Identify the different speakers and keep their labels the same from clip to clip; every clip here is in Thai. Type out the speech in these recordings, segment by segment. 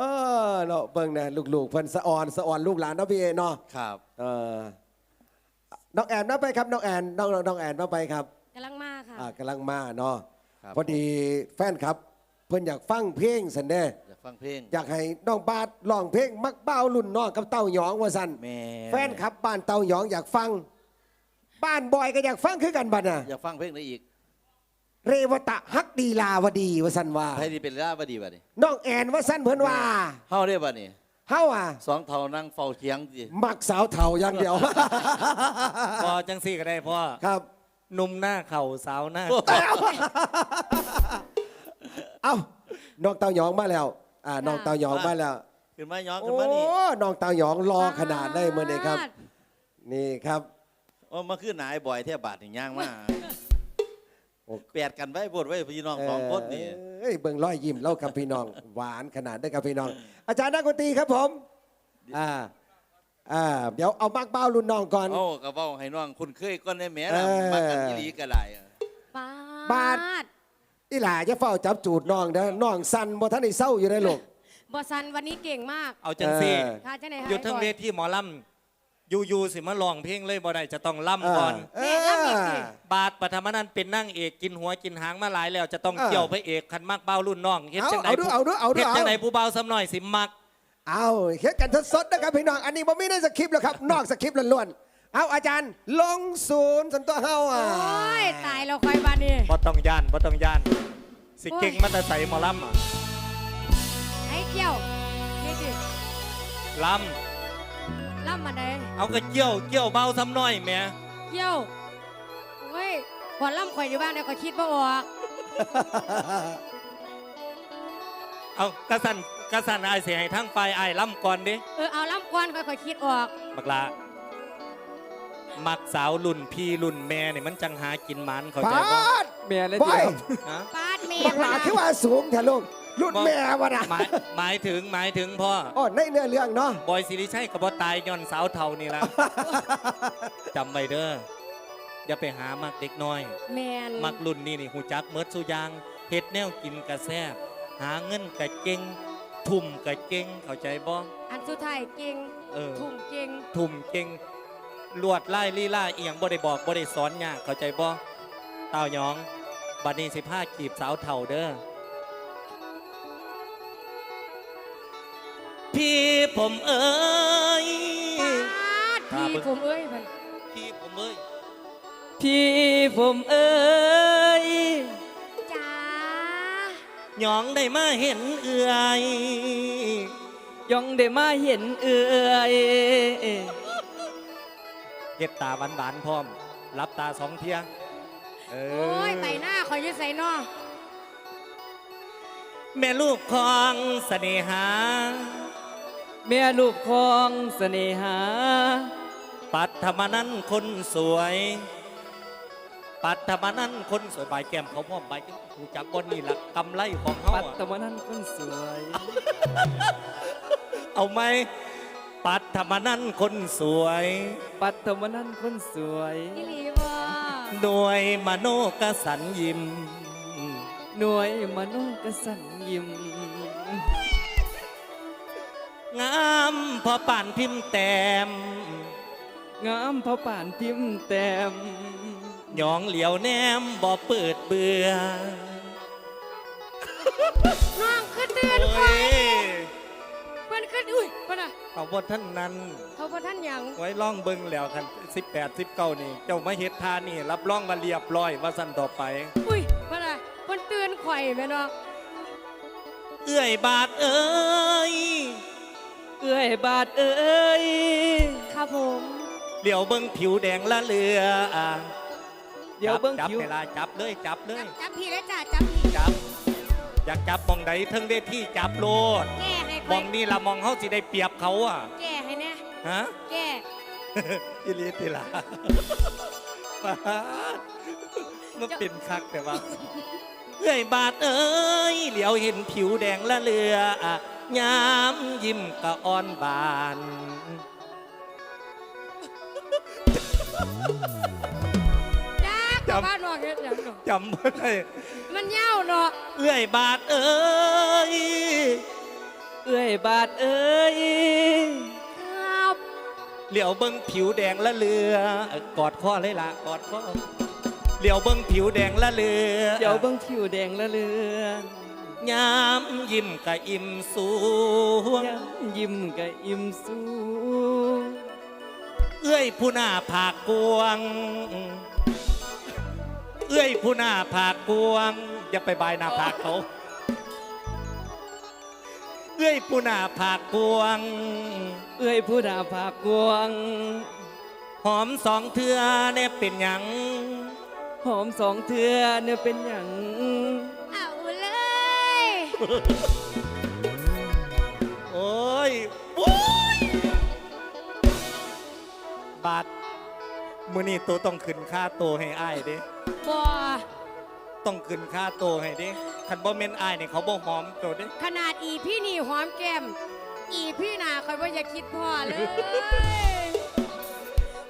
Speaker 1: เออเนาะเบิ่งนะลูกๆเพิ่นสะออนสะออนลูกหลานเนาะพี่เอเนาะ
Speaker 2: ครับ
Speaker 1: เออน้องแอนมาไปครับน้องแอนน้องน้องน้องแอนมาไปครับ
Speaker 3: กำลังมาค่ะ
Speaker 1: อ่ากำลังมาเนาะ
Speaker 2: ครับ
Speaker 1: พอดีแฟนครับ เพิ่นอยากฟังเพลงสันเด้
Speaker 2: อยากฟังเพลง
Speaker 1: อยากให้น้องบาสร้องเพลงมักเบ้ารุ่นน้องกับเต้าหยองว่าสัน
Speaker 2: แม่
Speaker 1: แฟนครับบ้านเต้าหยองอยากฟัง บ้านบอยก็อยากฟังคือกันบัดน่ะ
Speaker 2: อยากฟังเพลงได้อีก
Speaker 1: เรวตะฮักดีลาวดีว่าสันว่า
Speaker 2: ใครที่เป็นราบดีบ่นี่
Speaker 1: น้องแอนว่าสันเพิ่นว่า
Speaker 2: เฮาได้บ่นี่
Speaker 1: เฮาอะ
Speaker 2: สองเท่านั่งเฝ้าเถียงสิ
Speaker 1: มักสาวเฒ่าอย่างเดียว
Speaker 4: พอจังสี่ก็ได้พ่อ
Speaker 1: ครับ
Speaker 4: หนุ่มหน้าเข่าสาวหน้า
Speaker 1: เอ้าน้องเต้าหยองมาแล้วอ่าน้องเต้าหยองมาแล้ว
Speaker 2: ขึ้นมาย้อนขึ้
Speaker 1: โอ้
Speaker 2: นมานี่
Speaker 1: น้องเต้าหยองรอขนาดได้เมื่อนี้ครับ นี่ครับ
Speaker 2: โอ้มาขึ้นหนายบ่อยแทบบาทนี่ย่างมา
Speaker 1: โอ้
Speaker 2: แปดกันไว้บดไว้พี่น้องสองคนนี่
Speaker 1: เอ้ยเบิ่งร้อยยิ้มเล่ากับพี่น้อง หวานขนาดได้กับพี่น้อง อาจารย์นักดนตรีครับผมอ่าอ่าเดี๋ยวเอามักเบ้ารุ่นน้องก่อน
Speaker 2: เอ้ากระเบ้าให้น้องคุณเคยก้อนได้แหม่
Speaker 1: เอ
Speaker 2: นะ
Speaker 1: อ
Speaker 2: มากันอีหลีก็ได้อะ
Speaker 3: บา
Speaker 1: บาท
Speaker 3: ด
Speaker 1: อีหล่าจะเฝ้าจับจูดน้องเด้อน้องสั่นบ่ทันได้เศร้าอยู่ได้ลูก
Speaker 3: บอสันวันนี้เก่งมาก
Speaker 4: เอาจังสี่
Speaker 1: เออ
Speaker 3: ค่ะเจ้าไหนคะ
Speaker 4: อยู่ทั้งเว
Speaker 3: ไอ้บอย
Speaker 4: ทีหมอลำ ยูยูสิมาลองเพลงเลยบ่ได้จะต้องล่ำก่อน
Speaker 1: เอ
Speaker 3: แม่รับอีกสิ
Speaker 4: บาทปฐมนันท์เป็นนั่งเอกกินหัวกินหางมาหลายแล้วจะต้อง
Speaker 1: เออ
Speaker 4: เกี่ยวพระเอกคันมากเบ้ารุ่นน้องเฮ็ด
Speaker 1: เอา
Speaker 4: จังได
Speaker 1: เอาดูเอาดูเอาดู
Speaker 4: เฮ็ดจังได
Speaker 1: เอา
Speaker 4: ผู้เบาซ้ำหน่อยสิมัก
Speaker 1: เอาเฮ็ดกันสดๆนะครับพี่น้อง อันนี้บ่มีในสคริปต์หรอกครับ นอกสคริปต์ล้วนๆ เอาอาจารย์ลงศูนย์สันตัวเฮา
Speaker 3: โอ
Speaker 1: อะ้
Speaker 3: ย ตายเราคอยบานนี่
Speaker 4: บ่ต้องย่านบ่ต้องย่าน สิ
Speaker 3: โอ้ย
Speaker 4: เก่งมาแต่ใส่หมอลำอะ
Speaker 3: ไอ้เกี้ยวนี่สิ
Speaker 4: ล
Speaker 3: ล่ำมาไหนำ
Speaker 4: เอากระเกี่ยวเกี่ยวเบาซ้ำหน่อยแหม่
Speaker 3: เกี้ยวเฮ้ยพอล่ำข่อยอยู่บ้านเดี๋ยวข่อยคิดบ่ออก
Speaker 4: เอากระสันกระสันอายเสียให้ทั้งไฟอายล่ำก่อนดิ
Speaker 3: เออเอาล่ำก่อนข่อยข่อยคิดออก
Speaker 4: บักละมักสาวรุ่นพี่รุ่นแม่นี่มันจังหากินหมันเข้าใจ
Speaker 1: ปา
Speaker 4: บ่
Speaker 1: ด
Speaker 5: แม่เลย
Speaker 1: บอย
Speaker 4: ฮะ
Speaker 3: ปาดเมีย
Speaker 1: บักหลาคือว่าสูงแท้ลูก รุ่นแม่วะนะ
Speaker 4: หมายหมายถึงหมายถึงพ่อ
Speaker 1: อ๋อในเนื้อเรื่องเนาะ
Speaker 4: บอยสิริชัยกับบ่ตายย้อนสาวเท่านี่ละจำไว้เด้ออย่าไปหามักเด็กน้อย
Speaker 3: แมน
Speaker 4: มักรุ่นนี่นี่หูจักเมิดสุอยางเฮ็ดแนวกินกะแซบหาเงินกะเก่งทุ่มกะเก่งเข้าใจบ่
Speaker 3: อันสุดท้ายเก่ง
Speaker 4: เออ
Speaker 3: ทุ่มเก่ง
Speaker 4: ทุ่มเก่งลวดไล่ลีล่าเอียงบ่ได้บอกบ่ได้สอนยากเข้าใจบ่เต้าหยองบัดนี้สิพากีบสาวเท่าเด้อ พี่ผมเอ้ย
Speaker 3: ปาดพี่ผมเอ้ยมัน
Speaker 4: พี่ผมเอ้ย
Speaker 5: พี่ผมเอ้ย
Speaker 3: จ้า
Speaker 4: หยองได้มาเห็นเอื่อย
Speaker 5: ยองได้มาเห็นเอื่อย
Speaker 4: เก็บตาหวานๆพร้อมรับตาสองเทียเอ
Speaker 3: โอ้ยไปหน้าข่อยอยืดใส่นอ
Speaker 4: แม่ลูกของเสน่หา
Speaker 5: แม่ลูกของเสน่หา
Speaker 4: ปัทมานั้นคนสวย ปัทมานั้นคนสวยใบแก้มเขาพร้อมใบถูกจักบนนี่ละกำไรของเขา
Speaker 5: ปัต
Speaker 4: อะ
Speaker 5: ตะวันนั้นคนสวย
Speaker 4: เอาไหมปัทมานั้นคนสวย
Speaker 5: ปัตตะวันนั้นคนสวย
Speaker 3: นี่หลีบ่
Speaker 4: หน่วยมโนกสันยิม
Speaker 5: หน่วยมโนกสันยิ้ม
Speaker 4: งามพอป่านพิมพ์แต้ม
Speaker 5: งามพระป่านพิมพ์แต้ม
Speaker 4: หยองเหลียวแนมบ่เปิดเบื่อ
Speaker 3: น้องขึ้นเตือน
Speaker 4: โอ้
Speaker 3: ข่อย
Speaker 4: ย
Speaker 3: เพิ่นขึ้นอุ้ยเพิ่นน่ะ
Speaker 4: เอาบทท่านนั้น
Speaker 3: เขาบ่ท่านหยัง
Speaker 4: ไว้ล่องเบิ่งแล้วคัน18 19นี่ เจ้ามาเฮ็ดทานี่ รับรองว่าเรียบร้อยว่าสั่นต่อไป
Speaker 3: อุ้ยเพิ่นน่ะเพิ่นเตือนข่อยแม่เนาะ
Speaker 4: เอื้อยบาทเอ้ย
Speaker 5: เอื้อยบาทเอ้ย
Speaker 3: ครับผม
Speaker 4: เหลียวเบิ่งผิวแดงละเรืออะ
Speaker 5: เดี๋ยวเบิ้ง
Speaker 4: จับ
Speaker 5: คิว
Speaker 4: เวลาจับเลยจับเลย
Speaker 3: จับพี่แล้วจ้าจับพี่
Speaker 4: จับ อยากจับมองใดเทั้งเวทีจับโลด
Speaker 3: แก้ให้
Speaker 4: ม
Speaker 3: ข่อ
Speaker 4: อยงนี่ละมองเฮาสิได้เปรียบเขาอะ
Speaker 3: แก้ให้แน่
Speaker 4: ฮะ
Speaker 3: แก้
Speaker 4: อิลีติละปาดมันเป็นคักแต่ว่าเอ้ยบาทเอ้ยเหลียวเห็นผิวแดงละเรืออะ ยามยิ้มกะอ่อนบาน
Speaker 3: จ้ากับบ้านนอกเฮ็ดหยังเนาะ
Speaker 4: จำไม่ได้
Speaker 3: มันยาวเนาะ
Speaker 4: เอ้ยบาทเอ้ย
Speaker 5: เอื้อยบาดเอ้ย
Speaker 3: ครับ
Speaker 4: เหลียวเบิ้งผิวแดงละเลือเอ่อกอดข้อเลยล่ะกอดข้อเหลียวเบิ้งผิวแดงละเลือ
Speaker 5: เดี๋ยวเบิ่งผิวแดงละเลือน
Speaker 4: ยามยิ้มกะอิ่มสูง
Speaker 5: ยามยิ้มก็อิ่มสู
Speaker 4: เอื้อยผู้หน้าผากกวง เอื้อยผู้หน้าผากกวง อย่าไปบายหน้าผากเขา เอื้อยผู้หน้าผากกวง
Speaker 5: เอื้อยผู้ดาภาคกวง
Speaker 4: หอมสองเทือเนี่ยเป็นหยัง
Speaker 5: หอมสองเทือเนี่ยเป็นอย่าง
Speaker 3: เอาเลย
Speaker 4: โอ้ยโอ้ยบาทมือนี่ตัวต้องขึ้นค่าตัวให้อ้ายเด้
Speaker 3: บ่
Speaker 4: ต้องขึ้นค่าตัวให้เด้คันบ่เม่นอ้ายเนี่ยเขาบ่หอมตัวเด้
Speaker 3: ขนาดอีพี่นี่หอมแก้ม อีพี่นาคอยว่าอย่าคิดพ่อเลย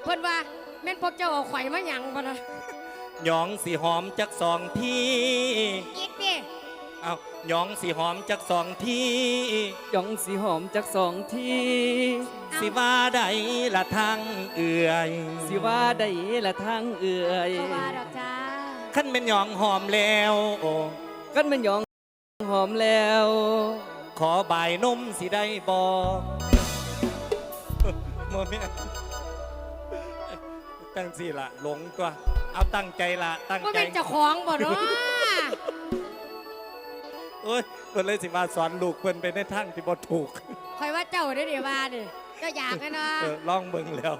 Speaker 3: เพิ่นว่าแม่นพวกเจ้าเอาไข่มาหยังบ่นะ
Speaker 4: หยองสีหอมจักสองที่
Speaker 3: อีกดิ
Speaker 4: เอาหยองสีหอมจักสองที่
Speaker 5: หยองสีหอมจากสองที
Speaker 4: สิว่าใดละทางเอื่อย
Speaker 5: สิว่าได้ละทางเอื้อย
Speaker 3: บ่ว่าดอกจ้า
Speaker 4: ขั้นเป็นหยองหอมแล้วโอ้
Speaker 5: กันมันหยองหอมแล้ว
Speaker 4: ขอบายนมสิได้บอโมเมนตั้งสิละหลงตัว เอาตั้งใจละตั้ง
Speaker 3: ว่า
Speaker 4: ใจ
Speaker 3: เป็นเจ้าของบ่เนาะ
Speaker 4: โอ้ยเพิ่นเลยสิมาสอนลูกเพิ่นไปในทางที่บ่ถูก
Speaker 3: คอยว่าเจ้าได้เดี๋ยวว่าดิเจ้าอยากกันเนาะ
Speaker 4: เออลองเบิ่งแล้ว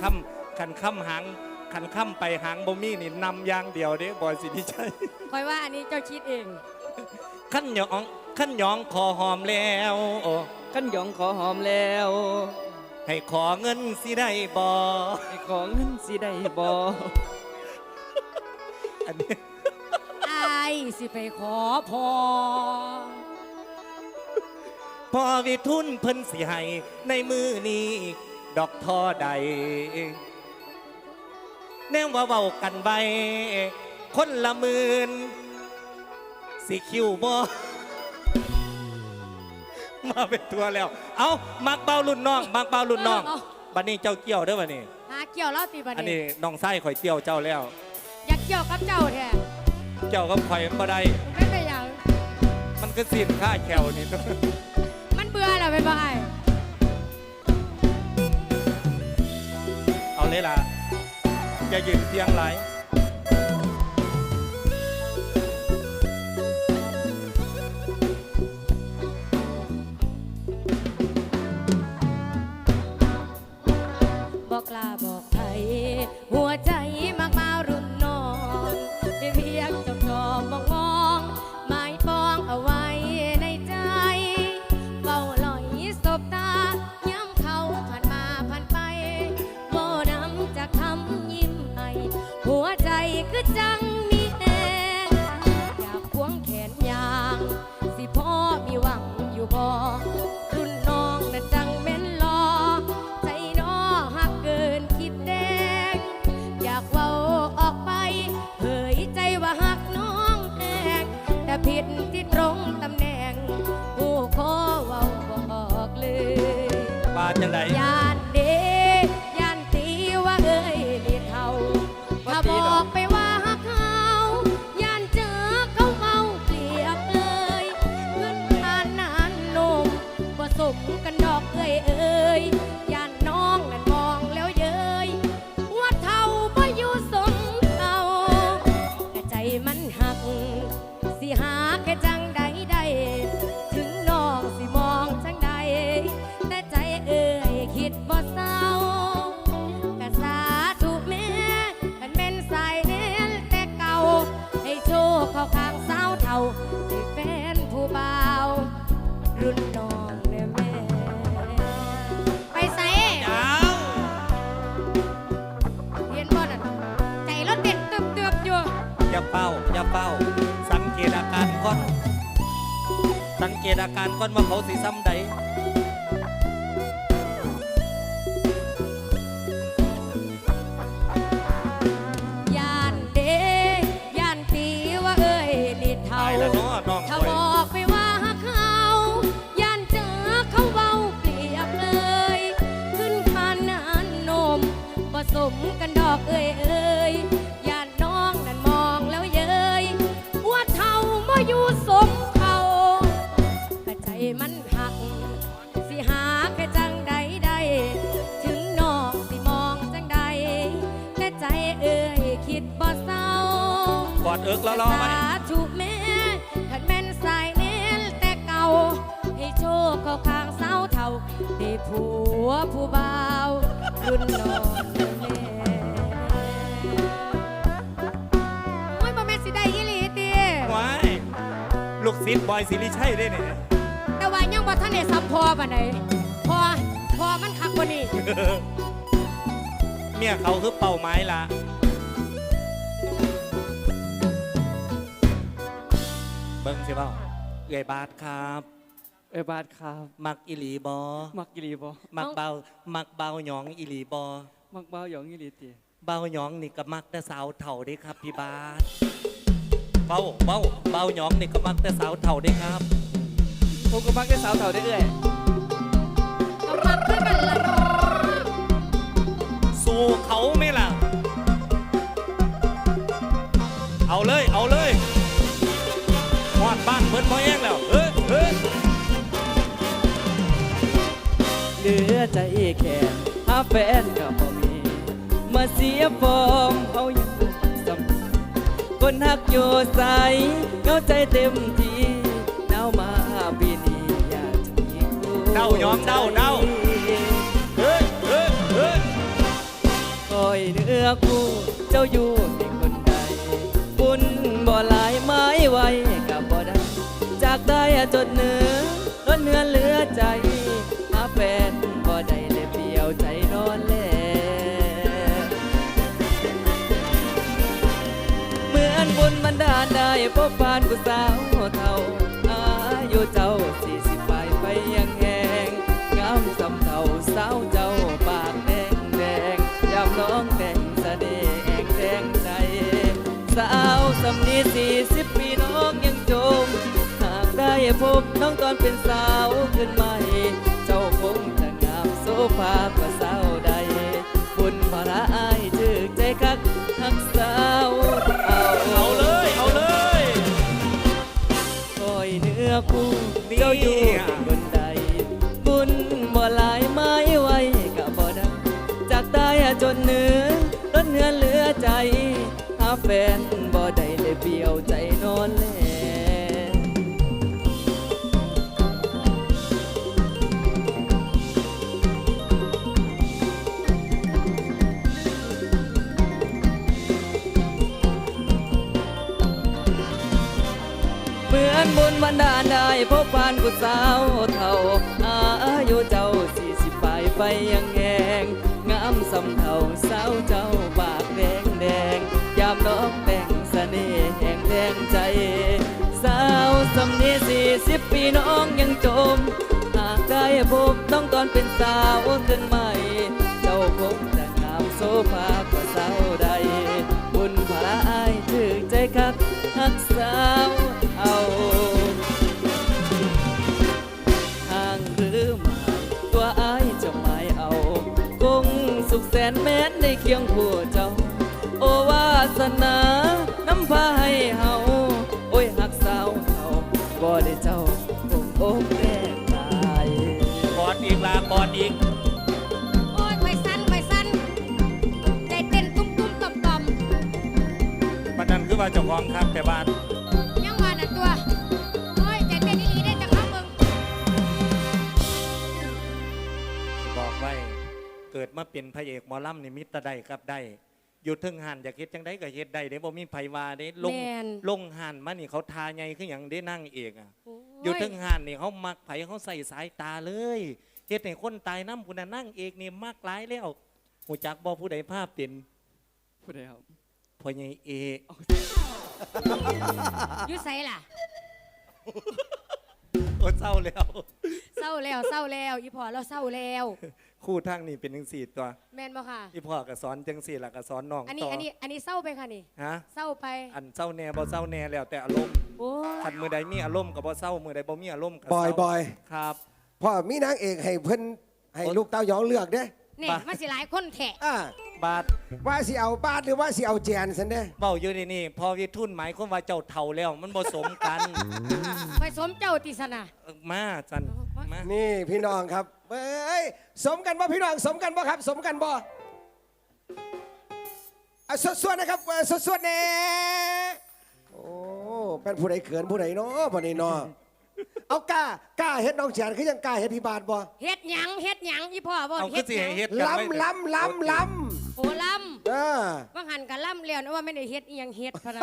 Speaker 4: คำขันคำหางขันคำไปหางบ่มีนี่นำอย่างเดียวเด้บอยสิทิชัย
Speaker 3: คอยว่าอันนี้เจ้าคิดเอง
Speaker 4: ขั้นหยองขั้นหยองขอหอมแล้วโอ้
Speaker 5: กันหยองขอหอมแล้ว
Speaker 4: ให้ขอเงินสิได้บ่
Speaker 5: ให้ขอเงินสิได้บ่
Speaker 4: อันนี้
Speaker 3: อาย สิไปขอพอ
Speaker 4: พอวิทุนเพิ่นสิให้ในมือนี้ ดอกทอใด แนวว่าเว้ากันไว้คนละหมื่นสิคิวบ่มาเป็นตัวแล้ว เอามักเบารุ่นน้อง มักเบารุ่นน้อง
Speaker 3: เา
Speaker 4: บัดนี้เจ้าเกี่ยวเด้อบัดนี้
Speaker 3: หาเกี่ยวเล่าตีบัด
Speaker 4: อัน
Speaker 3: นี้
Speaker 4: นี้น้องไส้ข่อยเกี่ยวเจ้าแล้ว
Speaker 3: อยากเกี่ยวกับเจ้าแท้
Speaker 4: เจ้ากับข่อยมันบ่ได้
Speaker 3: ไม่เป็นอย่าง
Speaker 4: มันก็สิ้นค่าแขวนี่
Speaker 3: มันเบื่อแล้วเป็นบ่ไอ้
Speaker 4: เอาเลยล่ะอย่ายืนเทียงไหลาย
Speaker 3: คือจัง ตอาการก้อนว่าเขาสี
Speaker 4: ซ้ำใด
Speaker 3: มันหักสิหาแค่จังใดใดถึงนอกสิมองจังใดแต่ใจเอ่ยคิดบ่เศร้าก
Speaker 4: อดเอิกแล้วรอไหม
Speaker 3: สาธุแม่ขันแม่นสายเน้นแต่เก่า ให้โชคเข้าข้างเศร้าเท่าได้ผัวผู้บ่าวรุ่นนอนแม่โอ้ยบ่แม่นสิได้อีหลีติ
Speaker 4: ว้ายลูกศิษย์บอยสิริชัยได้เนี่ย
Speaker 3: แต่ว่ายังบ่ทันได้สัมพอปานใดพอพอมันคักกว่านี้
Speaker 4: เมียเขาคือเป่าไม้ละเบิ้งสิเปล่าเอ่ยบาทครับ
Speaker 5: เอ้ยบาดครับ
Speaker 4: มักอิหลีบอ
Speaker 5: มักอีหลีบ่
Speaker 4: มักเบามักเบาหยองอิหลีบอ
Speaker 5: มักเบาหยองอีหลีติ
Speaker 4: เบาหยองนี่ก็มักแต่สาวเถ่าเด้ครับพี่บาสเบาเบาเบาหยองนี่ก็มักแต่สาวเถ่าเด้ครับ
Speaker 5: ผมก็มักได้สาวเถ่าได้เอ้ย
Speaker 3: ก็มักคือกันล่ะเนาะ
Speaker 4: สู้เขาไหม่ล่ะ เอาเลยเอาเลยหอดบ้านเพิ่นพอแย่งแล้วเฮ้ยเฮ้ย
Speaker 5: เหลือใจแค่หาแฟนก็บ่มี มาเสียฟอร์มเขายังสำคนหักอยู่ใสเข้าใจเต็มที่
Speaker 4: เดาหยองเดาเดาเฮ้ยเฮ้ยเฮ้ย
Speaker 5: คอยเนื้อคู่เจ้าอยู่ในคนใดบุญบ่หลายไม้ไว้กับบ่ได้จากได้จนเนื้อล้นเนื้อเหลือใจหาแฟนบ่ได้เลยเปลี่ยวใจนอนแลเหมือนบุญมันดาลได้พบปานผู้สาวเท่าอายุเจ้า น้องตอนเป็นสาวขึ้นใหม่ เจ้าคงจะงามโซฟากว่าสาวใดบุญพระอายจึกใจคักทักสาวเอา
Speaker 4: เอาเลยเอาเลย
Speaker 5: คอยเนื้อคู่เจ้าอยู่ ดาลได้พบผ่านกุสาวเท่าอายุเจ้าสี่สิบปลายไปยังแงงงามสำเท่าสาวเจ้าปากแดงแดงยามน้องแต่งเสน่ห์แห่งแดงใจสาวสำนีสี่สิบปีน้องยังจมหากได้พบน้องตอนเป็นสาวขึ้นใหม่ เจ้าคงจะงามโซฟา แม้นได้เคียงคู่เจ้า โอวาสนาน้ำพาให้เฮาโอ้ยหักสาวเขาบ่ได้เจ้าคงอกแน่ตาย
Speaker 4: กอดอีกลากอดอีก
Speaker 3: โอ้ยไปสั้นไปสั้นใจเต้นตุ้มตุ้มต่อมต่อม
Speaker 4: มันนั่นคือว่าเจ้าของครับแต่บ้าน มาเป็นพระเอกหมอลำนี่มิตรใดครับได้ อยู่เทึงหันอยากเฮ็ดจังไดก็เฮ็ดได้เด้บ่มีไผว่าเด้ลง
Speaker 3: แม่น
Speaker 4: ลงหันมานี่เขาทาใหญ่คือหยังได้นั่งเอกอะ
Speaker 3: โอ้
Speaker 4: อยู่เทึงหันนี่เขามักไผเขาใส่สายตาเลยเฮ็ดให้คนตายน้ำคุณน่ะนั่งเอกนี่มากหลายแล้วหูจักบ่ผู้ใดภาพเป็น
Speaker 5: ผู้ใดครับ
Speaker 4: พ่อใหญ่เอก
Speaker 3: อยู่ไสล่ะ
Speaker 4: โอ้เศร้าแล้ว
Speaker 3: เศร้าแล้วเศร้าแล้ว อีพอเราเศร้าแล้ว
Speaker 4: คู่ทางนี่เป็นจังสี่ตัว
Speaker 3: แม่นบ่ค่ะ
Speaker 4: อีพ่อก็สอนจังสี่ล่ะก็สอนน้อง
Speaker 3: อันนี้
Speaker 4: ต่อ
Speaker 3: อันนี้อันนี้เศร้าไปค่ะนี่
Speaker 4: ฮะ
Speaker 3: เศร้าไป
Speaker 4: อันเศร้าแน่บ่เศร้าแน่แล้วแต่อารมณ์
Speaker 3: โอ้ย
Speaker 4: คันมือใดมีอารมณ์ก็บ่เศร้ามือใดบ่มีอารมณ์ก็
Speaker 1: บอย
Speaker 4: เศร้า
Speaker 1: บอย
Speaker 4: ครับ
Speaker 1: พ่อมีนางเอกให้เพิ่นให้ลูกเต้ายองเลือกเด้
Speaker 3: นี่มันสิหลายคนแทะ
Speaker 1: อ่า
Speaker 4: บาท
Speaker 1: ว่าสิเอาบาทหรือว่าสิเอาแจนสันเด้
Speaker 4: เบ้าอยู่นี่นี่พอวิทุนหมายความว่าเจ้าเท่าแล้ว มันผสมกัน
Speaker 3: ไปสมเจ้าติสนะ
Speaker 4: เออมาจัน มา
Speaker 1: นี่พี่น้องครับเอ้ยสมกันบ่พี่น้องสมกันบ่ครับ สมกันบ่อะสวดๆนะครับเอ่อสวดๆแน่โอ้เป็นผู้ใดเขินผู้ใดเนาะบ่นี่เนาะเอากล้ากล้าเฮ็ดน้องแจนคือยังกล้าเฮ็ดพี่บาทบ่
Speaker 3: เฮ็ดหยังเฮ็ดหยังอีพ่อบ่
Speaker 4: เอา
Speaker 3: เฮ็
Speaker 4: คือ
Speaker 3: ด
Speaker 4: สิ
Speaker 3: หยัง
Speaker 4: ให้เฮ็ดกันไว้
Speaker 1: ล้ำล้ำล้ำล้
Speaker 3: โอ้ลำ
Speaker 1: เออำ
Speaker 3: ว่าหันกับลำแล้วนะว่าไม่ได้เฮ็ดอีหยังเฮ็ดพะนะ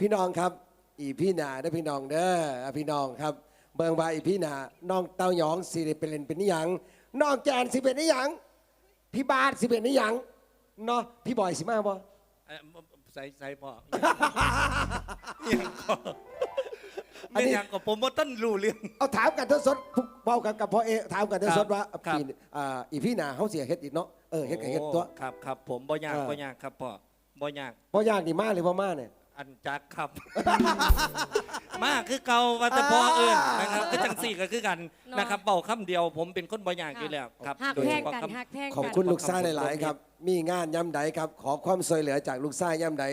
Speaker 1: พี่น้องครับ อีพี่นาได้อพี่น้องเด้ออะพี่น้องครับ เบิ่งว่าอีพี่นาน้องเต้าหยองสิได้เป็นเล่นเป็นนิหยังน้องแจนสิเป็นนิหยังพี่บาทสิเป็นนิหยังเนาะพี่บอยสิมาบ่
Speaker 4: เอ่อใส่ใส่พ่อยังก็
Speaker 1: อัน
Speaker 4: ไม่
Speaker 1: นี้
Speaker 4: ยังก็ผมว่าต้นรู้เรื่อง
Speaker 1: เอาถามกันทดสดเบากันกับพ่อเอถามกันทดสด
Speaker 4: ครับ
Speaker 1: ว่า
Speaker 4: ครับ
Speaker 1: พี่อ่าอีพี่นาเขาเสียเฮ็ดอีกเนาะเออเฮ็ดกับเฮ็ดตัว
Speaker 4: โอ้ครับครับผมบ่ยาก
Speaker 1: เออ
Speaker 4: บ่ยากครับพ่อบ่ยาก
Speaker 1: บ่ยากนี่มาหรือบ่มาเนี่ย
Speaker 4: อันจักครับ มาคือเก่าว่าแต่พ่อเอิ้นนะครับคือจังสี่ก็คือกันนะครับเบาคำเดียวผมเป็นคนบ่ยากอยู่แล้วครับ
Speaker 3: หัก
Speaker 4: โดย
Speaker 3: แพ
Speaker 4: เฉ
Speaker 3: ง
Speaker 4: พาะ
Speaker 3: กัน
Speaker 4: คำ
Speaker 3: หักแพง
Speaker 1: ขอบ
Speaker 3: กัน
Speaker 1: คุณลูกชายหลาย ๆ ครับ มีงานย่ำใดครับ ขอความช่วยเหลือจากลูกชายย่ำใด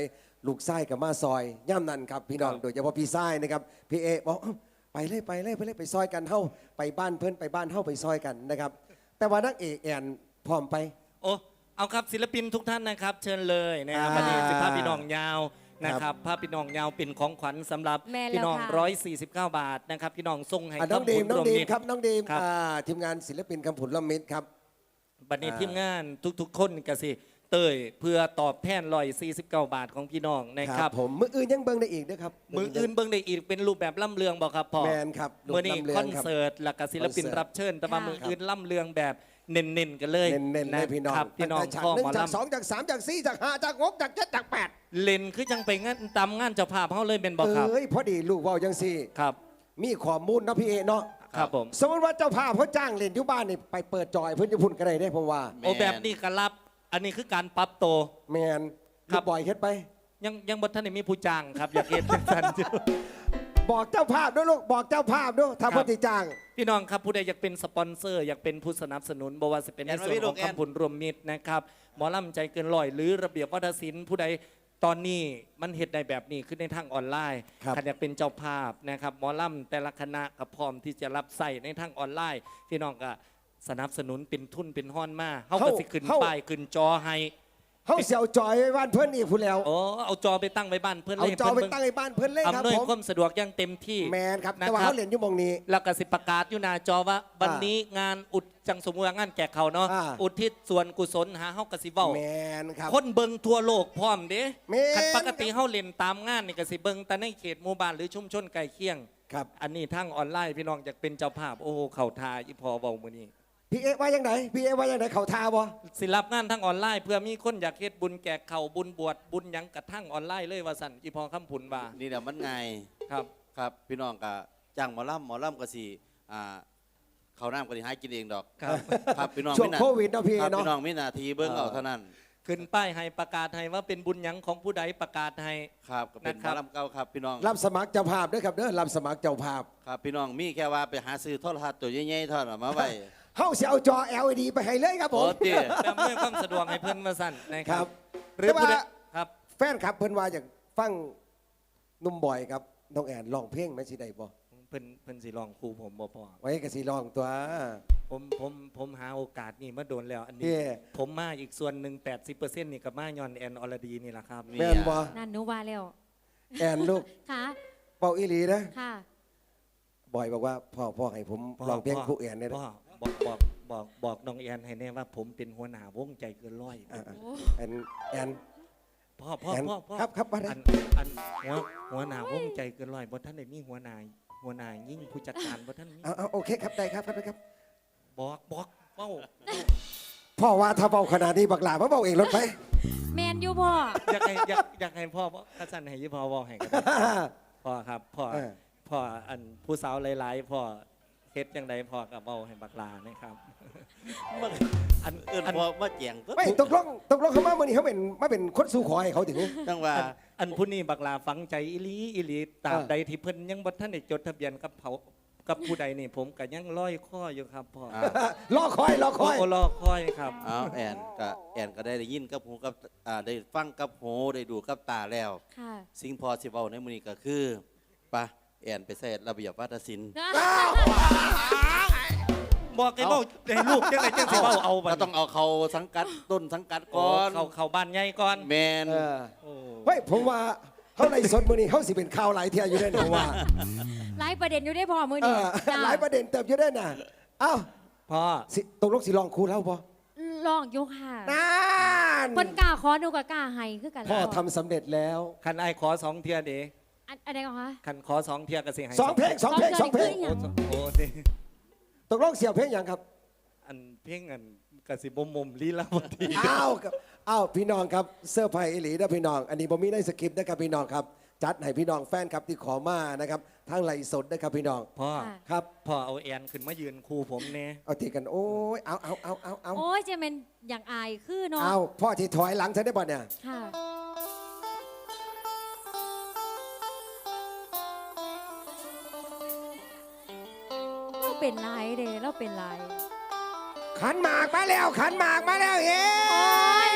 Speaker 1: ลูกชายกับมาซอยย่ำนั่นครับพี่น้อง
Speaker 4: ครับ
Speaker 1: โดยเฉพาะพี่ชายนะครับพี่เอบอกเอ้าไปเลยไปเลยไปเลยไปซอยกันเฮ้าไปบ้านเพื่อนไปบ้านเฮ้าไปซอยกันนะครับ แต่ว่านักเอกแอนพร้อมไป
Speaker 4: โอ้เอาครับศิลปินทุกท่านนะครับ เชิญเลยนะครับ
Speaker 1: อ่า
Speaker 4: วันนี้สิภาพพี่น้องยาว นะครับภาพพี่น้องยาวเป็นของขวัญสำหรับ
Speaker 3: แม่นแล้ว
Speaker 4: พี่น้อง
Speaker 3: ค่ะ
Speaker 4: 149 บาทนะครับ พี่น้องส่งให้
Speaker 1: อะน้อง
Speaker 4: คำ
Speaker 1: ดี
Speaker 4: บุ
Speaker 1: ม
Speaker 4: ญ
Speaker 1: น้อง
Speaker 4: รวม
Speaker 1: ดีม
Speaker 4: มิตร
Speaker 1: ครับน้องดีม
Speaker 4: ครับ
Speaker 1: อ่าทีมงานศิลปินคำผุนละมิตรครับ
Speaker 4: บัดนี้
Speaker 1: อ่า
Speaker 4: ทีมงานทุกๆ คนก็สิเตยเพื่อตอบแทน149บาทของพี่น้องนะครับ
Speaker 1: ผมมืออื่นยังเบิ่งได้อีกนะครับ
Speaker 4: มืออื่นเบิ่งได้อีกเป็นรูปแบบล่ำเลืองบอกครับพ่อ
Speaker 1: แมนครับ
Speaker 4: เมื่อนี้
Speaker 1: ลำเลื
Speaker 4: ค
Speaker 1: ง
Speaker 4: อน
Speaker 1: รับ
Speaker 4: เสิร์ตแล้วก็ศิลปิน
Speaker 1: คอนเสิร์ต
Speaker 4: รับเชิญแต่ว่า
Speaker 3: ค่ะ
Speaker 4: มืออื่นล่ำเลืองแบบ เน้นๆกันเลย
Speaker 1: เน้นๆเลยพี่น้อง
Speaker 4: ครับพี่น้อง
Speaker 1: ตั้แต่ฉาก
Speaker 4: ข้อ
Speaker 1: หนึ่
Speaker 4: ห
Speaker 1: ง
Speaker 4: มอ
Speaker 1: จาก
Speaker 4: ลำ
Speaker 1: สองจากสามจากสี่จากห้าจากหกจากเจ็ดจากแปด
Speaker 4: เล่นคือจังไปงานตามงานเจ้าภาพเขาเลยเป็นบอกครับ
Speaker 1: เอ้ยพอดีลูกเว่าจังสี่
Speaker 4: ครับ
Speaker 1: มีข้อมูลเนาะพี่เอเนาะ
Speaker 4: ครับผม
Speaker 1: สมมติว่าเจ้าภาพเขาจ้างเล่นอยู่บ้านนี่ไปเปิดจอยเพื่อนจะพุ่นก็ได้ได้ผมว่า
Speaker 2: แม่น
Speaker 4: โอ้แบบนี้ก็รับ อันนี้คือการปรับตัว
Speaker 1: แมน
Speaker 4: ครั
Speaker 1: ลู
Speaker 4: บ
Speaker 1: กบอยเฮ็ดไป
Speaker 4: ยังยังบทท่านได้มีผู้จ้างครับ อยากเห็นท่านอยู่
Speaker 1: บอกเจ้าภาพด้วยลูกบอกเจ้าภาพด้วยถ้า
Speaker 4: ครับ
Speaker 1: เพ่อที่จ้าง
Speaker 4: พี่น้องครับผู้ใดอยากเป็นสปอนเซอร์ อยากเป็นผู้สนับสนุนบอกว่าจะเป็นใน
Speaker 2: แอนมา
Speaker 4: ส่วน
Speaker 2: พี่
Speaker 4: ข
Speaker 2: ลู
Speaker 4: อง
Speaker 2: กแอน
Speaker 4: คำผุนรวมมิตรนะครับหมอลำใจเกินร้อยหรือระเบียบวัฒนศิลป์ผู้ใดตอนนี้มันเหตุใดแบบนี้ขึ้นในทางออนไลน์
Speaker 1: ครับ
Speaker 4: ใครอยากเป็นเจ้าภาพนะครับหมอลำแต่ละคณะกับพร้อมที่จะรับใส่ในทางออนไลน์ พี่น้องก็สนับสนุนเป็นทุนเป็นห้อนมาเขาก็สิขึ้นป้ายขึ้นจอให้
Speaker 1: เขาเสียวจอยไว้บ้านเพื่อนอีกพูดแล้ว
Speaker 4: โอ้เอาจอไปตั้งไว้บ้านเพื่อน
Speaker 1: เอา
Speaker 4: เลย
Speaker 1: จอไป
Speaker 4: เพิ่น
Speaker 1: ตั้งไอ้บ้านเพื่อนเล่นครับ
Speaker 4: อำนวย
Speaker 1: ผม
Speaker 4: ความสะดวกอย่างเต็มที่
Speaker 1: แมนครับ
Speaker 4: นะ
Speaker 1: แต่ว่า
Speaker 4: ครับ
Speaker 1: เขาเล่นอยู่หมองนี้
Speaker 4: แล้วก็สิประกาศอยู่หน้าจอว่าวันนี้งานอุดจังสมมุติว่างานแก่เขาเนาะ
Speaker 1: อ่า
Speaker 4: อุทิศส่วนกุศลหาเฮากะสิเว้า
Speaker 1: แมนครับ
Speaker 4: คนเบิงทั่วโลกพร้อมเด้
Speaker 1: แม่น
Speaker 4: คันปกติเฮาเล่นตามงานนี่ก็สิเบิงแต่ในเขตหมู่บ้านหรือชุมชนใกล้เคียง
Speaker 1: ครับ
Speaker 4: อันนี้ทางออนไลน์พี่น้องอยากเป็นเจ้าภาพโอ้โหเข้าทาอีพอเว้ามื้อนี้
Speaker 1: พี่เอว่ายังไงพี่เอว่ายังไงเขาทาบ่
Speaker 4: สิรับงานทางออนไลน์เพื่อมีคนอยากเฮ็ดบุญแก่เขาบุญบวชบุญหยังกระทั่งออนไลน์เลยว่าสั่นอีพอคำผุนว่า
Speaker 2: นี่แหละมันไง
Speaker 4: ครับ
Speaker 2: ครับ พี่น้องก็จ้างหมอลำหมอลำก็สิอ่าเขาวน้ำก็สิหากินเองดอก
Speaker 4: ครับ
Speaker 2: ครับพี่น้อง
Speaker 1: ช่วง
Speaker 2: มีหน้า
Speaker 1: โควิดเนาะพี่เอ
Speaker 2: ครับ
Speaker 1: เนาะ
Speaker 2: พี่น้องมีหนาทีเบิ้งเอาเท่านั้น
Speaker 4: ขึ้นป้ายให้ประกาศให้ว่าเป็นบุญหยังของผู้ใดประกาศให้
Speaker 2: ครับก็เป็นห
Speaker 4: นะ
Speaker 2: ม
Speaker 4: ครั
Speaker 2: อบ ลำเก่าครับพี่น้อง
Speaker 1: รับสมัครเจ้าภาพด้วยครับเด้อรับสมัครเจ้าภาพ
Speaker 2: ครับพี่น้องมีแค่ว่าไปหาซื้อโทรทัศน์ตัวใหญ่ๆเท่านั้นมาไว้
Speaker 1: เฮาสิเอาจอ LED ไปให้เลยครับผ
Speaker 2: โอ้
Speaker 1: ม
Speaker 2: เตี้ย
Speaker 4: แต่อำนวยความสะดวกให้เพิ่นมาสั่นนะค
Speaker 1: ครั
Speaker 4: รับ
Speaker 1: บ
Speaker 4: หรือผู้ใด
Speaker 1: แต่ว่า
Speaker 4: ครับ
Speaker 1: แฟนครับเพิ่นว่าอยากฟังหนุ่มบอยครับน้องแอนร้องเพลงไหมสิได้บ่
Speaker 4: เพิ่นเพิ่นสิลองครูผมบ่พอ
Speaker 1: ไว้ก็สิร้องตัว
Speaker 4: ผมผมผมหาโอกาสนี่มาโดนแล้วอันนี้
Speaker 1: เย่
Speaker 4: ผมมาอีกส่วนหนึ่ง80%นี่กับมาย้อนแอนอรดีนี่แหละครับ
Speaker 2: นี่
Speaker 1: แม่นบ่
Speaker 3: นั่นหนูว่าแล้ว
Speaker 1: แอนลูก
Speaker 3: ค่ะ
Speaker 1: เป่าอีหลีนะ
Speaker 3: ค่ะ
Speaker 1: บอยบอกว่าพ่อพ่อให้ผม
Speaker 4: พ่อ
Speaker 1: ร้องเพลง
Speaker 4: พ่อ
Speaker 1: ครูแอนได้ไหม
Speaker 4: พ่อ บอกบอกบอกบอกน้องแอนให้แน่ว่าผมเป็นหัวหน้าวงใจเกินร้อย
Speaker 1: อะๆแอนแอน
Speaker 4: พ่อพ่อ
Speaker 1: แอน
Speaker 4: พ่อพ่อ
Speaker 1: ครับครับว่าไง
Speaker 4: อันอันหัวหัวหน้าวงใจเกินร้อยบ่ท่านได้มีหัวหน้าหัวหน้ายิ่งผู้จัดการบ่ท่านมี
Speaker 1: เอาเอาโอเคครับได้ครับครับได้ครับ
Speaker 4: บอกบอกเป้า
Speaker 1: พ่อว่าถ้าเบาขนาดนี้บักหลามาเบาเองรถไป
Speaker 3: แมนอยู่พ่อ
Speaker 4: อยากให้อยากอยากให้พ่อบอกกระสันให้ยี่พ่อบอกให้กันพ่อครับพ่อ
Speaker 1: เออ
Speaker 4: พ่ออันผู้สาวหลายๆพ่อ เฮ็ดยังไงพ่อกับเบาให้บักลานะครับ อัน
Speaker 2: เอื่น
Speaker 4: อัน
Speaker 2: พอมาแจงปุ๊บ
Speaker 1: ไม่ตกลงตกลงเขามาเมื่อนี้เขาเป็นมาเป็นคนสู่ขอให้เขาถึง
Speaker 2: จังว่า
Speaker 4: อันอันผู้นี้บักลาฟังใจอีหลีอีหลีตราบ
Speaker 1: เออ
Speaker 4: ใดที่เพิ่นยังบ่ทันได้จดทะเบียนกับเขากับผู้ใดนี่ผมก็ยังร้อยข้ออยู่ครับพ่อ
Speaker 2: อ่า
Speaker 1: รอคอยรอคอย
Speaker 4: โอ้รอคอยครับ
Speaker 2: เอาแอนก็แอนก็ได้ได้ยินกับหูกับอ่าได้ฟังกับหูได้ดูกับตาแล้ว
Speaker 3: ค่ะ
Speaker 2: สิ่งพอสิเว้าในมื้อนี้ก็คือไปะ แอนไปใส่ระเบียบวัฒนศิลป์
Speaker 4: บอกไอ้เบ้าให้ลูกจังไดจังสิเบ้าเอาบัด
Speaker 2: ก็ต้องเอาเขาสังกัดต้นสังกัด
Speaker 4: โอ้
Speaker 2: ก่อน
Speaker 4: เข้าเข้าบ้านใหญ่ก่อน
Speaker 2: แมน
Speaker 1: เออ
Speaker 4: โอ้
Speaker 1: เฮ้ยผมว่าเขาในสดมือนี้เขาสิเป็นข่าวหลายเที่ยอยู่ได้หนูว่า
Speaker 3: ไลฟ์ประเด็นอยู่ได้พอมือ
Speaker 1: เอ
Speaker 3: นี้
Speaker 1: อ
Speaker 3: จ้า
Speaker 1: หลายประเด็นเติมอยู่ได้น่ะเอ้า
Speaker 4: พ่อ
Speaker 1: สิตกลงสิลองครูแล้วปะ
Speaker 3: ลองอยู่ค่ะ
Speaker 1: นั่น
Speaker 3: คนกล้าขอหนูกับกล้าให้คือกัน
Speaker 1: พ่อ
Speaker 3: แล้ว
Speaker 1: ทำสำเร็จแล้ว
Speaker 4: คันไอ้ายขอสองเทียเด้
Speaker 3: อันอะไรกันคะ
Speaker 4: คันขอสองเทียก็สิให้
Speaker 1: สองเพลงสองเพลงสองเพลง
Speaker 3: สอง
Speaker 4: โอ้โอ้ดิ
Speaker 1: ตกลงเสี่ยวเพลงอย่างครับ
Speaker 4: อันเพลงอันกสิบมุมลีลาวดี
Speaker 1: อ้าวครับอ้าวพี่น้องครับเสื้อร์ไผ่อิหลีนะพี่น้อง อันนี้ผมมีในสคริปต์นะครับพี่น้องครับ จัดให้พี่น้องแฟนครับที่ขอมานะครับทั้งไลฟ์สดนะครับพี่น้อง
Speaker 4: พ่อ
Speaker 3: ค่ะ
Speaker 1: ครับ
Speaker 4: พ่อเอาแอนขึ้นมายืนคู่ผมเน่
Speaker 1: เอาทีกันโอ้ยเอาเอาเอาเอาเอา
Speaker 3: โอ้ยเจะเป็นอย่างอายคือเนาะ
Speaker 1: เอาพ่อที่ถอยหลังฉันได้ป่ะเนี่ย
Speaker 3: ค่ะ เราเป็นไรเด้เราเป็นไร
Speaker 1: ขันหมากมาแล้วขันหมากมาแล้วเฮ้
Speaker 3: โอ๊ย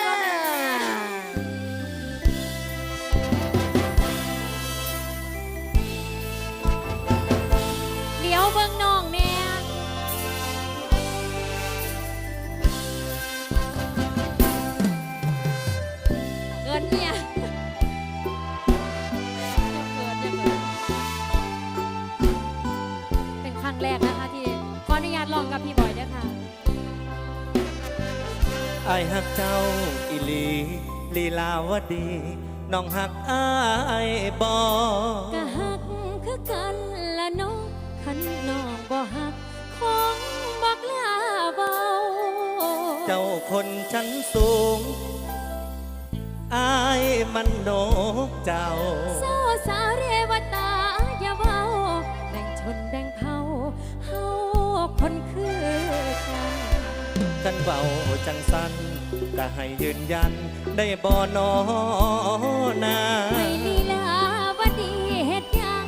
Speaker 3: เจ้า
Speaker 4: อิลีลีลาวดีน้องหักอายบอ
Speaker 3: ก็หักคือกันละน้องคันน้องบ่หักของบักลาเบา
Speaker 4: เจ้าคนชั้นสูงอายมันนกเจ้า
Speaker 3: เศร้าสาเรวตาอย่าเบาแบ่งชนแบ่งเผ่าเฮาคนคือกัน
Speaker 4: กันเบาจังสันก็ให้ยืนยันได้บ่นอนา
Speaker 3: ไม่ลีลาวดีเฮ็ดหยัง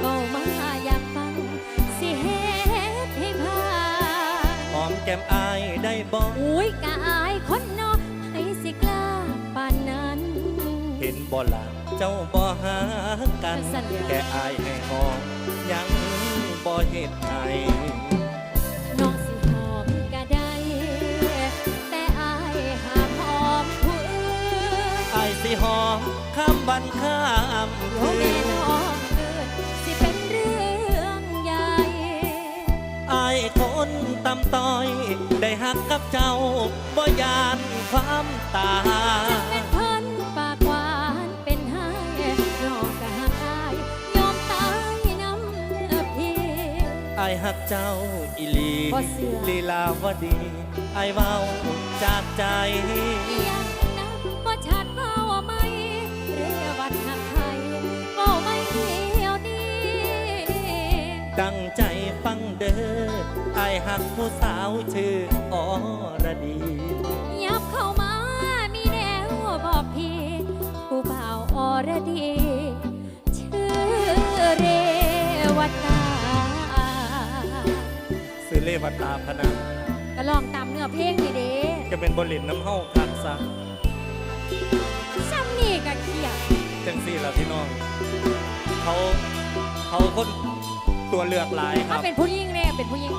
Speaker 3: เบามาอยากฟัง สิเฮ็ดให้พา
Speaker 4: หอมแก้มอายได้บ่
Speaker 3: อุ้ยกะอายคนเนอให้สิกล้าปานนั้น
Speaker 4: เห็นบ่ล่ะเจ้าบ่หากัน
Speaker 3: สัญญา
Speaker 4: แค่อายให้หอมยังบ่เฮ็ดให้ ข้ามบันข้าม
Speaker 3: โยแม่น้องเกิดสิเป็นเรื่องใหญ่
Speaker 4: อายคนตำต้อย ได้หักกับเจ้าบ่ยานความตา
Speaker 3: พันปากหวานเป็นไห้น้องก็หักอายยอมตายน้ำพี่
Speaker 4: อายหักเจ้าอีลี
Speaker 3: บ่เชื่อ
Speaker 4: ลีลาวดี ไอเว้าจากใจ
Speaker 3: ยังนะบ่ชัด หัก
Speaker 4: ผู้สาวชื่ออรดี
Speaker 3: ยับเข้ามามีแนวบอกพี่ผู้บ่าวอรดี ชื่อเรวตา
Speaker 4: ซื้อเลวตาพนัน
Speaker 3: ก็ลองตามเนื้อเพลงนี่เด้
Speaker 4: จะเป็นบริลน้ำเฮาคักซะ
Speaker 3: ซ้ำนี่ก็เขียด
Speaker 4: จังสี่ล่ะพี่น้อง เขาเขาคนตัวเลือกหลายค
Speaker 3: ถ้า
Speaker 4: รับ
Speaker 3: เป็นผู้หญิงเนี่ยเป็นผู้หญิง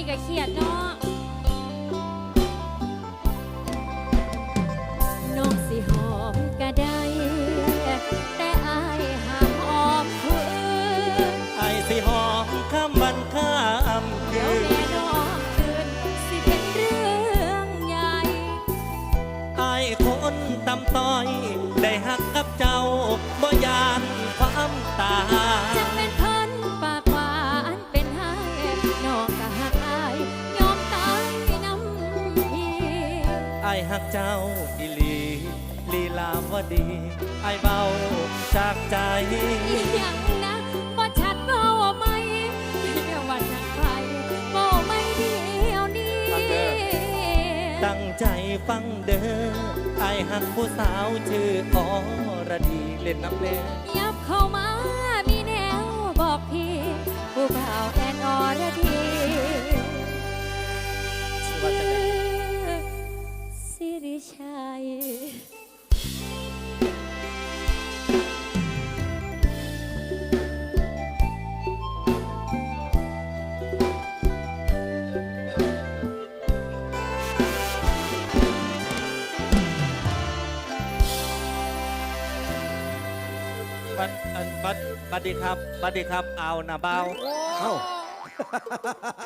Speaker 3: นี่ก็เขียดเนาะ ดี
Speaker 4: ไอ
Speaker 3: เบาจาก
Speaker 4: ใจ
Speaker 3: อีหยังนะบ่ชัดเว้าไหมเดี๋ยววันนักไปเว้าไม่เดียวนี้
Speaker 4: ฟังเด้อตั้งใจฟังเด้อไอายหักผู้สาวชื่ออรดีเล่นน้ำเล่น
Speaker 3: ยับเข้ามามีแนวบอกพี่ผู้บ่าวแอนออรดี
Speaker 4: ว่าจะไง
Speaker 3: สิริชัย
Speaker 4: บัดบัดดีครับบัดดีครับ เอาหน้าเบา
Speaker 1: เอ้า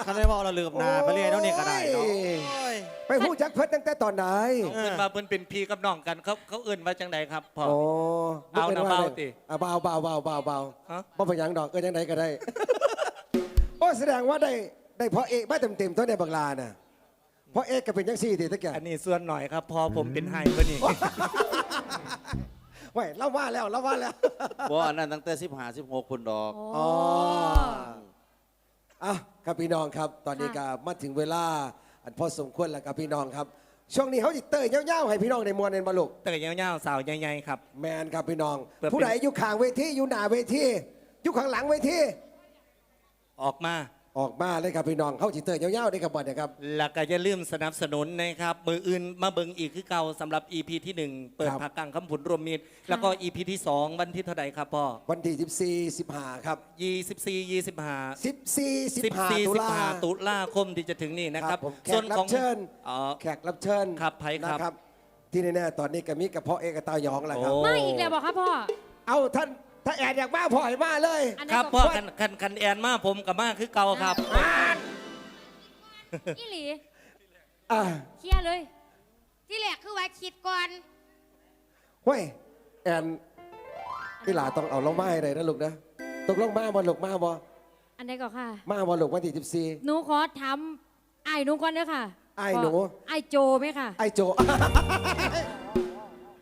Speaker 2: คันได้บอกเราลืมนาไปเรียนเท่านี้ก็ได้เนาะ
Speaker 1: โอ้ยไปพูดจักเพิ่นตั้งแต่ตอนไหน
Speaker 4: เพิ่นมาเพิ่นเป็นพี่กับน้องกันเขาเขาเอื่นมาจังใดครับพ่อ
Speaker 1: โอ้
Speaker 4: เอานะเบาติ
Speaker 1: เอาเบาเบาเบาเบาเบา
Speaker 4: ฮะ
Speaker 1: บ่เป็นหยังดอกก็ยังไงก็ได้ โอ้แสดงว่าได้ได้เพราะเอกมาเต็มเต็มๆเท่าในบังลาน่ะเพราะเอกก็เป็นยังซี่ทีตะแก
Speaker 4: อันนี้ส่วนหน่อยครับพอผมเป็นไฮเพิ่นนี่
Speaker 1: ไว้เล่าว่าแล้วเล่าว่าแล้ว
Speaker 2: บ่อันนั้นตั้งแต่สิบห้าสิบหกคนดอก
Speaker 1: อ๋ออะครับพี่น้องครับ ตอนนี้ก็มาถึงเวลา อันพอสมควรแล้วครับพี่น้องครับ ช่วงนี้เขาจิเตยเย้าๆให้พี่น้องในมวลในบาลุก
Speaker 4: เตยเงาวๆสาวใหญ่ๆครับ
Speaker 1: แมนครับพี่น้อง
Speaker 4: เปิดเป็น
Speaker 1: ผู้ใดอยู่ข้างเวทีอยู่หน้าเวทีอยู่ข้างหลังเวที
Speaker 4: ออกมา
Speaker 1: ออกมาเลยครับพี่น้องเขาจิเตยเย้าๆได้ครับบอลนะครับ
Speaker 4: แล้วก็อย่าลืมสนับสนุนนะครับมืออื่นมาเบิงอีกคือเก่าสำหรับ EP ที่ 1 เปิด
Speaker 1: ครับ
Speaker 4: พักกลางคำผุนรวมมิตร แล้วก็ EP ที่ 2 วันที่เท่าไหร่ครับพ่อ
Speaker 1: วันที่14 15ครับ
Speaker 4: 24 25
Speaker 1: 14 15ตุลา
Speaker 4: 15ตุลาคมที่จะถึงนี่นะครับ
Speaker 1: ผมแข
Speaker 4: ส่ว
Speaker 1: ก
Speaker 4: น
Speaker 1: รั
Speaker 4: ข
Speaker 1: บ
Speaker 4: อง
Speaker 1: เชิญ
Speaker 4: อ๋อ
Speaker 1: แขกรับเชิญ
Speaker 4: ครับไผครับ
Speaker 1: นะที่แน่ๆตอนนี้ก็มีกระเพาะเอกกับเตาหยองแหละครับ
Speaker 4: โอ้
Speaker 3: มาอีกแล้วบอกครับพ่อ
Speaker 1: เอาท่าน ถ้าแอดอยากมาพ่อยมาเลย
Speaker 3: อัน
Speaker 4: ค
Speaker 3: นั้น
Speaker 4: รับ
Speaker 3: ก็
Speaker 4: พ่อคันคันคันแอนมาผมกับมาคือเก่าครับ
Speaker 3: อีหลี
Speaker 1: อะ
Speaker 3: เคลียร์เลย ที่แรกคือว่าคิดก่อน
Speaker 1: เว้ยแอนพี่หลาต้องเอาลงมาให้เลยนะลูกนะตกลงมาบอลลูกมาบอ
Speaker 3: อันไหนก็ค่ะ
Speaker 1: มาบอลลูกวันที่
Speaker 3: หนูขอถามไอ้ายหนูก่อนเด้อค่ะ
Speaker 1: อ้ายหนู
Speaker 3: ไอ้ายโจไหมค่ะ
Speaker 1: 14ไอโจ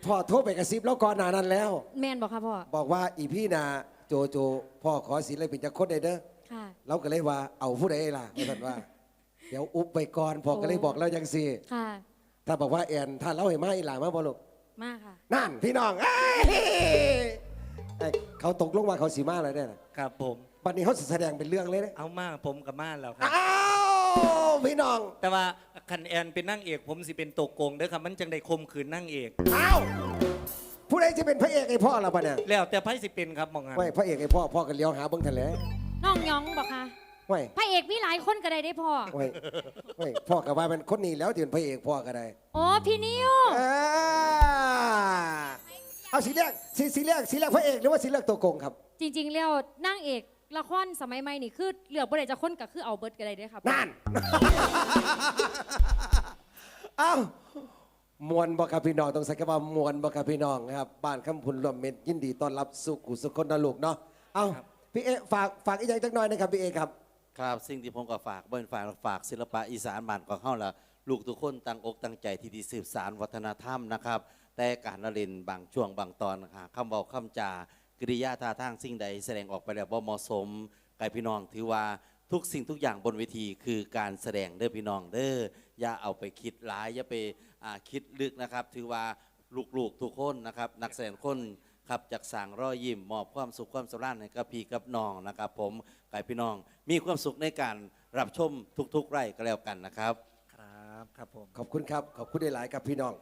Speaker 1: พ่อโทรไปกระซิบแล้วก่อนหนานั้นแล้ว
Speaker 3: แมนบอกค่ะพ่อ
Speaker 1: บอกว่าอีพี่นาโจโจพ่อขอศิลปินจะคนใดเด้อ
Speaker 3: ค่ะ
Speaker 1: เราก็เลยว่าเอาผู้ใดล่ะไม่ทันว่า เดี๋ยวอุบไปก่อนพ่อก็เลยบอกเรายังสี่
Speaker 3: ค่ะ
Speaker 1: ถ้าบอกว่าแอนถ้าเล่าให้มาอีหลามาบอลูก
Speaker 3: มากค่ะ
Speaker 1: นั่นพี่น้องเอ้ยเอ้ยเขาตกลงมาเขาสีมาอะไรได้ล่ะ
Speaker 4: ครับผม
Speaker 1: บัดนี้เขาสิแสดงเป็นเรื่องเลยนะ
Speaker 4: เอามาผมกับมาแล้วครับ
Speaker 1: อ้าว พี่น้อง
Speaker 4: แต่ว่าคันแอนเป็นนั่งเอก ผมสิเป็นตกโกงเด้อครับมันจังได้คมขืนนั่งเอก
Speaker 1: อ้าวผู้ใดจะเป็นพระเอกไอ้พ่อเราปะเนี่ย
Speaker 4: แล้วแต่ไพ่สิเป็นครับมองงาน
Speaker 1: ไม่พระเอกไอ้พ่อพ่อกันเลี้ยวหาเบิ้งทะเล
Speaker 3: น้องหยองบอกค่ะ
Speaker 1: ไม่
Speaker 3: พระเอกมีหลายคนก็ได้ได้พ่อ
Speaker 1: ไม่ไม่พ่อกับว่ามันคนนี้แล้วที่เป็นพระเอกพ่อก็ได้
Speaker 3: อ๋อพี่นิว
Speaker 1: อ่าเอาสีแรกสีสีแรกสีแรกพระเอกหรือว่าสีแรกตัวโกงครับ
Speaker 3: จริง ๆ แล้วนางเอก ละครสมัยใหม่นี่คือเหลือบ่ได้จะคนก็คือเอาเบิร์ดก็ได้เด้อครับ
Speaker 1: นั่นเอ้ามวนบอกครับพี่น้องต้องใช้คำว่ามวนบอกครับพี่น้องนะครับบ้านคำพุนรวมเม็ดยินดีต้อนรับสุขุสุคนนะลูกเนาะเอ้าพี่เอฝากฝากอีกอย่างจักหน่อยนะครับพี่เอครับ
Speaker 2: ครับสิ่งที่ผมก็ฝากบ่เป็นฝากหรอกฝากศิลปะอีสานบ้านของเฮาละลูกทุกคนตั้งอกตั้งใจที่ดีสืบสารวัฒนธรรมนะครับ แต่การละเล่นบางช่วงบางตอนค่ะคำเว้าคำจา กริยาท่าทางสิ่งใด แสดงออกไปแล้วบ่เหมาะสมไก่พี่น้อง ถือว่าทุกสิ่งทุกอย่างบนเวทีคือการแสดงเด้อพี่น้องเด้ออย่าเอาไปคิดร้ายอย่าไปอ่าคิดลึกนะครับ ถือว่าลูกๆทุกคนนะครับ นักแสดงคนครับจากสั่งรอยยิ้มมอบความสุขความสำราญให้กับพี่กับน้องนะครับ ผมไก่พี่น้องมีความสุขในการรับชมทุกๆไร่ก็แล้วกันนะครับ
Speaker 4: ครับ ครับผม
Speaker 1: ขอบคุณครับ ขอบคุณได้หลายครับพี่น้อง